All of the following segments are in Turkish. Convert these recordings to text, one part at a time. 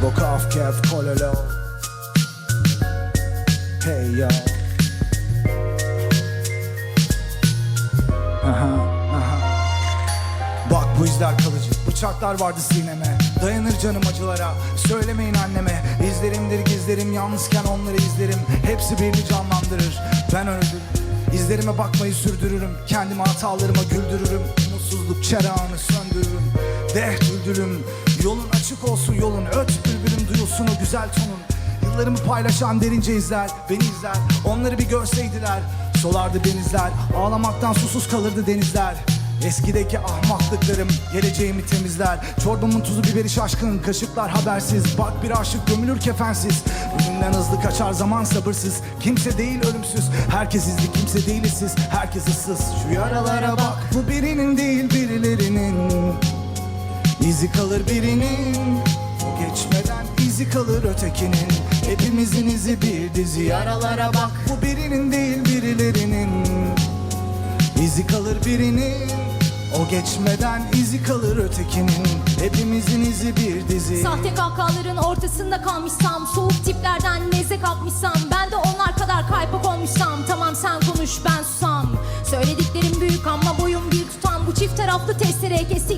Kev Kololo Hey yo Aha, aha. Bak bu izler kalıcı. Bıçaklar vardı sineme. Dayanır canım acılara. Söylemeyin anneme. İzlerimdir gizlerim. Yalnızken onları izlerim. Hepsi birini canlandırır. Ben öldüm. İzlerime bakmayı sürdürürüm. Kendime hatalarıma güldürürüm. Mutsuzluk çerağını söndürürüm. Deh güldürüm Yolun açık olsun yolun Öt. Bülbülüm duyulsun o güzel tonun. Yıllarımı paylaşan derince izler Beni izler. Onları bir görseydiler Solardı denizler. Ağlamaktan susuz kalırdı denizler. Eskideki ahmaklıklarım geleceğimi temizler. Çorbamın tuzu biberi şaşkın kaşıklar habersiz. Bak bir aşık gömülür kefensiz. Önünden hızlı kaçar zaman sabırsız. Kimse değil ölümsüz. Herkes izli kimse değil siz Herkes ıssız. Şu yaralara bak Bu birinin İzi kalır birinin O geçmeden izi kalır ötekinin. Hepimizin izi bir dizi yaralara bak. Bu birinin değil birilerinin. İzi kalır birinin O geçmeden izi kalır ötekinin. Hepimizin izi bir dizi. Sahte kahkahaların ortasında kalmışsam Soğuk tiplerden neze kapmışsam Ben de onlar kadar kaypak olmuşsam. Tamam sen konuş ben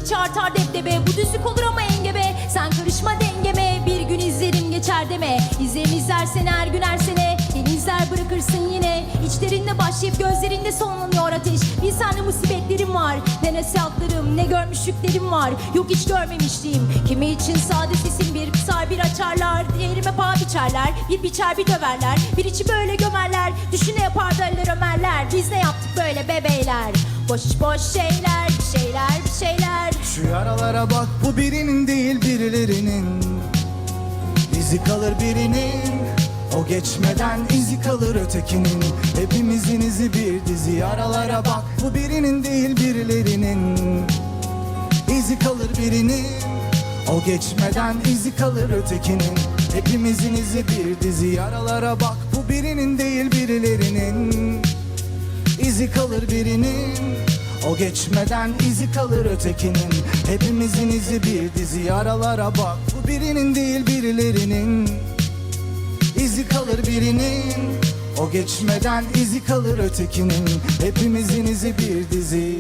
kestikçe artar debdebe Bu düzlük olur ama engebe. Sen karışma dengeme. Bir gün izlerim geçer deme. İzlerini izlersen her gün her sene. Yeni izler bırakırsın yine. İçlerinde başlayıp gözlerinde sonlanıyor ateş. Bir sende musibetlerim var. Ne nasihatlarım ne görmüşlüklerim var. Yok hiç görmemişliğim. Kimi için sade sesim bir kısar bir açarlar. Diğerime paha biçerler. Bir biçer bir döverler. Bir içi böyle gömerler. Düşüne yapardı Aliler Ömerler. Biz ne yaptık böyle bebeyler Boş boş şeyler bir şeyler bir şeyler Şu yaralara bak bu birinin değil birilerinin. İzi kalır birinin O geçmeden izi kalır ötekinin. Hepimizin izi bir dizi yaralara bak Bu birinin değil birilerinin. İzi kalır birinin O geçmeden izi kalır ötekinin. Hepimizin izi bir dizi yaralara bak Bu birinin değil birilerinin. İzi kalır birinin geçmeden izi kalır ötekinin. Hepimizin izi bir dizi yaralara bak. Bu birinin değil birilerinin. İzi kalır birinin. O geçmeden izi kalır ötekinin. Hepimizin izi bir dizi